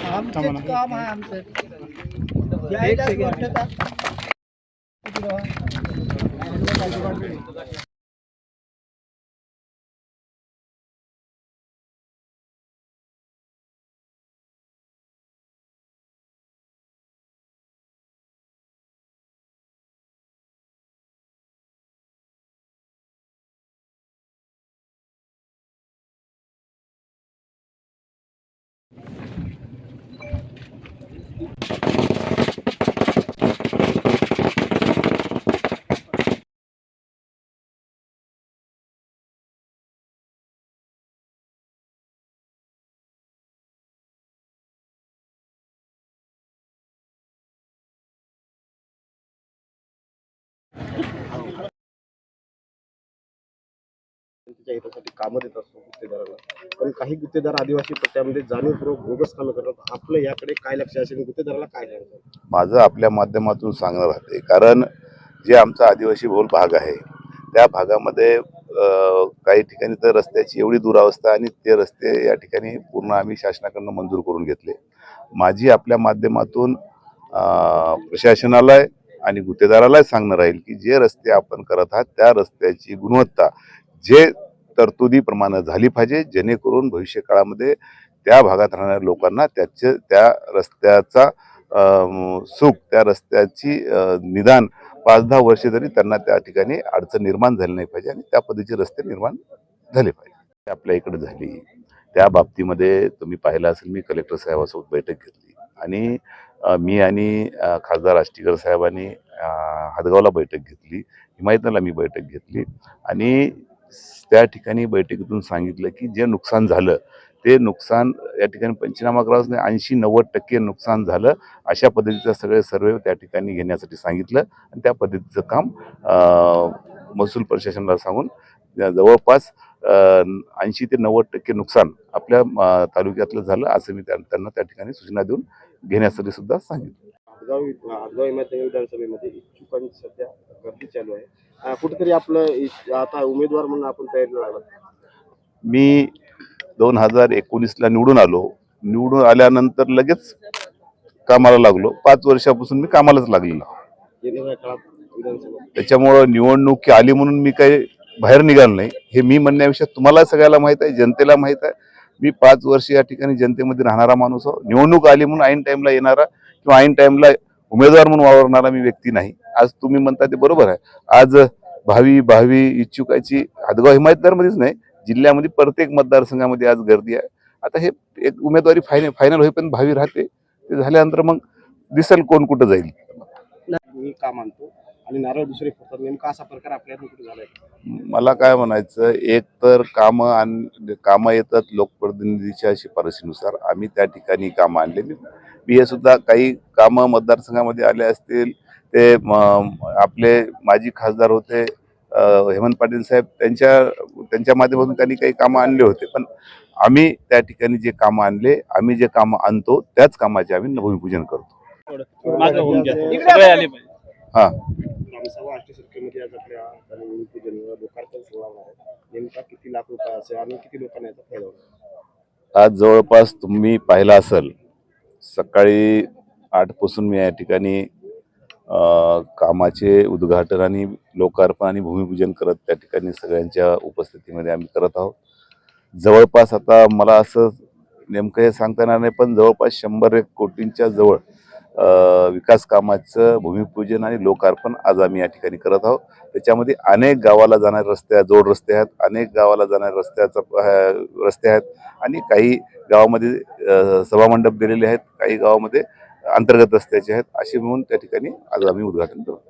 आमचंच काम आहे आमचं यायलाच वाटतं त्यांच्या हितासाठी कामं देत असतो गुत्तेदाराला. पण काही गुत्तेदार आदिवासी पट्ट्यामध्ये जाणीवपूर्वक बोगस कामे करतात. आपलं याकडे काय लक्ष असेल गुत्तेदाराला काय सांगतात माझं आपल्या माध्यमातून सांगणं राहते. कारण जे आमचा आदिवासी बहुल भाग आहे त्या भागामध्ये काही ठिकाणी तर रस्त्याची एवढी दुरावस्था आणि ते रस्ते या ठिकाणी पूर्ण आम्ही शासनाकडनं मंजूर करून घेतले. माझी आपल्या माध्यमातून प्रशासनालाय प्रशासनाला आणि गुत्तेदारालाही सांगणं राहील की जे रस्ते आपण करत आहात त्या रस्त्याची गुणवत्ता जे तरतुदीप्रमाणे झाली पाहिजे जेणेकरून भविष्य काळामध्ये त्या भागात राहणाऱ्या लोकांना त्याचे त्या रस्त्याचा सुख त्या रस्त्याची निदान पाच दहा वर्ष तरी त्यांना त्या ठिकाणी अडचण निर्माण झाली नाही पाहिजे आणि त्या पद्धतीचे रस्ते निर्माण झाले पाहिजे. ते आपल्या इकडे झाली. त्या बाबतीमध्ये तुम्ही पाहिलं असेल मी कलेक्टर साहेबासोबत बैठक घेतली आणि मी आणि खासदार आष्टीकर साहेबांनी हदगावला बैठक घेतली. हिमायतनला मी बैठक घेतली आणि त्या ठिकाणी बैठकीतून सांगितलं की जे नुकसान झालं ते नुकसान या ठिकाणी पंचनामा करावाच नाही ऐंशी नव्वद टक्के नुकसान झालं अशा पद्धतीचं सगळे सर्वे त्या ठिकाणी घेण्यासाठी सांगितलं आणि त्या पद्धतीचं काम महसूल प्रशासनाला सांगून जवळपास ऐंशी ते नव्वद टक्के नुकसान आपल्या तालुक्यातलं झालं असं मी त्यांना त्या ठिकाणी सूचना देऊन घेण्यासाठी सुद्धा सांगितलं. हदगाव हदगाव हिमायतनगर विधानसभेमध्ये इच्छुकांची सध्या गर्दी चालू आहे. कुठेतरी आपलं आता उमेदवार म्हणून आपण तयारीला लागला मी दोन हजार एकोणीसला निवडून आलो. निवडून आल्यानंतर लगेच कामाला लागलो. पाच वर्षापासून मी कामालाच लागलेलो. त्याच्यामुळं निवडणूक आली म्हणून मी काही बाहेर निघालो नाही. हे मी म्हणण्यापेक्षा तुम्हाला सगळ्याला माहीत आहे जनतेला माहीत आहे. मी पाच वर्ष या ठिकाणी जनतेमध्ये राहणारा माणूस आहो. निवडणूक आली म्हणून ऐन टाईमला येणारा किंवा ऐन टाईमला उमेदवार म्हणून वावरणारा मी व्यक्ती नाही. आज तुम्ही म्हणता ते बरोबर आहे. आज भावी भावी इच्छुकाची हदगाव हिमायतदारमध्येच नाही जिल्ह्यामध्ये प्रत्येक मतदारसंघामध्ये आज गर्दी आहे. आता हे एक उमेदवारी फायनल फायनल होईपर्यंत भावी राहते. ते झाल्यानंतर मग दिसेल कोण कुठं जाईल. मी का मानतो आणि नारळ दुसरे फोडतात. नेमका असा प्रकार आपल्याकडून कुठे झालाय? मला काय म्हणायचं एक तर कामं आणि कामं येतात लोकप्रतिनिधीच्या शिफारशीनुसार. आम्ही त्या ठिकाणी कामं आणले मी हे सुद्धा काही कामं मतदारसंघामध्ये आले असतील ते म, आपले माजी खासदार होते हेमंत पाटील साहेब त्यांच्या त्यांच्या माध्यमातून त्यांनी काही कामं आणले होते. पण आम्ही त्या ठिकाणी जे कामं आणले आम्ही जे कामं आणतो त्याच कामाचे आम्ही भूमिपूजन करतो. हां. ग्रामसभा आष्टी सर्कलमध्ये आज आपल्या आणि भूमिपूजन लोकार्पण सोहळा होणार आहे. नेमका किती लाख रुपये असेल आणि किती लोकांना याचा फायदा होणार आज जवळपास तुम्ही पाहिला असेल सकाळी आठपासून मी या ठिकाणी कामाचे उद्घाटन आणि लोकार्पण आणि भूमिपूजन करत त्या ठिकाणी सगळ्यांच्या उपस्थितीमध्ये आम्ही करत आहोत. जवळपास आता मला असं नेमकं हे सांगता येणार नाही पण जवळपास शंभर एक कोटींच्या जवळ विकास कामाचं भूमिपूजन आणि लोकार्पण आज आम्ही या ठिकाणी करत आहोत. त्याच्यामध्ये अनेक गावाला जाणारे रस्ते जोड रस्ते आहेत अनेक गावाला जाणाऱ्या रस्त्याचा रस्ते आहेत आणि काही गावामध्ये सभामंडप दिलेले आहेत काही गावामध्ये अंतर्गत रस्त्याचे आहेत असे म्हणून त्या ठिकाणी आज आम्ही उद्घाटन करतो.